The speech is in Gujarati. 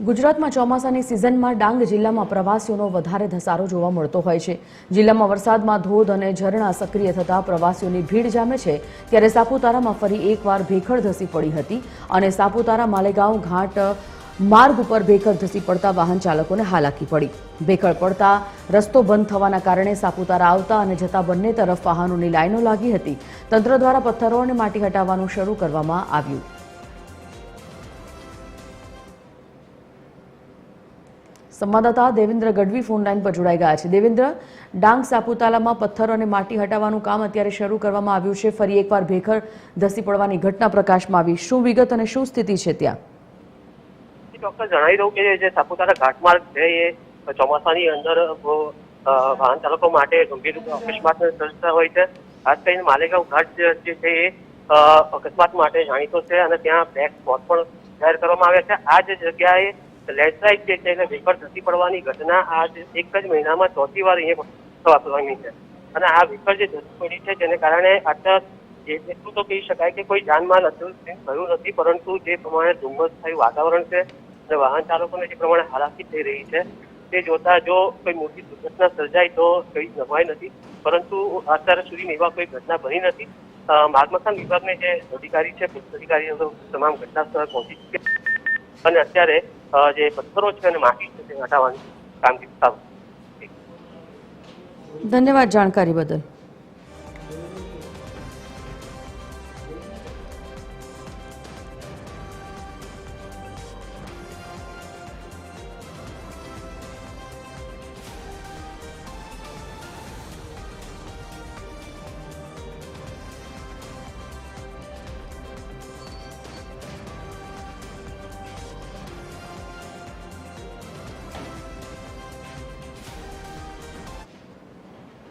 ગુજરાતમાં ચોમાસાની સિઝનમાં ડાંગ જિલ્લામાં પ્રવાસીઓનો વધારે ધસારો જોવા મળતો હોય છે. જિલ્લામાં વરસાદમાં ધોધ અને ઝરણા સક્રિય થતા પ્રવાસીઓની ભીડ જામે છે. ત્યારે સાપુતારામાં ફરી એકવાર ભેખડ ધસી પડી હતી અને સાપુતારા, માલેગાંવ ઘાટ માર્ગ ઉપર ભેખડ ધસી પડતા વાહન ચાલકોને હાલાકી પડી. ભેખડ પડતા રસ્તો બંધ થવાના કારણે સાપુતારા આવતા અને જતા બંને તરફ વાહનોની લાઈનો લાગી હતી. તંત્ર દ્વારા પથ્થરો અને માટી હટાવવાનું શરૂ કરવામાં આવ્યું. સંવાદદાતા દેવેન્દ્ર ગઢવી ફોન લાઈન પર જોડાઈ ગયા છે. દેવેન્દ્ર, ડાંગ સાપુતારામાં પથ્થર અને માટી હટાવવાનું કામ અત્યારે શરૂ કરવામાં આવ્યું છે. ફરી એકવાર ભેખર ધસી પડવાની ઘટના પ્રકાશમાં આવી. શું વિગત અને શું સ્થિતિ છે ત્યાં? ચોક્કસ જણાવી દઉં કે જે સાપુતારા ઘાટમાર્ગ છે, એ ચોમાસાની અંદર વાહન ચાલકો માટે ગંભીર અકસ્માત સર્જતા હોય છે. ખાસ કરીને માલેગાંવ ઘાટ જે છે, એ અકસ્માત માટે જાણીતો છે અને ત્યાં બ્લેક સ્પોટ પણ જાહેર કરવામાં આવ્યા છે. આ જ જગ્યાએ લેન્ડસ્લાઇડ જે છે એટલે વિકટ ધસી પડવાની ઘટના આજ એક જ મહિનામાં ચોથી વાર અહીંયા થવા પામી છે. અને આ વિકટ જે ધસી પડી છે જેને કારણે આટલા એટલું તો કહી શકાય કે કોઈ જાનમાલ હતું થયું નથી પરંતુ જે પ્રમાણે ધુમ્મસ થયું વાતાવરણ છે અને વાહન ચાલકોને જે પ્રમાણે હાલાકી થઈ રહી છે તે જોતા જો કોઈ મોટી દુર્ઘટના સર્જાય તો કઈ નવાય નથી. પરંતુ અત્યાર સુધી એવા કોઈ ઘટના બની નથી. અ, માર્ગ મકાન વિભાગને જે અધિકારી છે પોલીસ અધિકારીઓ તમામ ઘટના સ્થળે પહોંચી ચૂક્યા અને અત્યારે જે પથ્થરો છે અને માટી છે તે હટાવવાની કામગીરી ચાલુ ધન્યવાદ જાણકારી બદલ.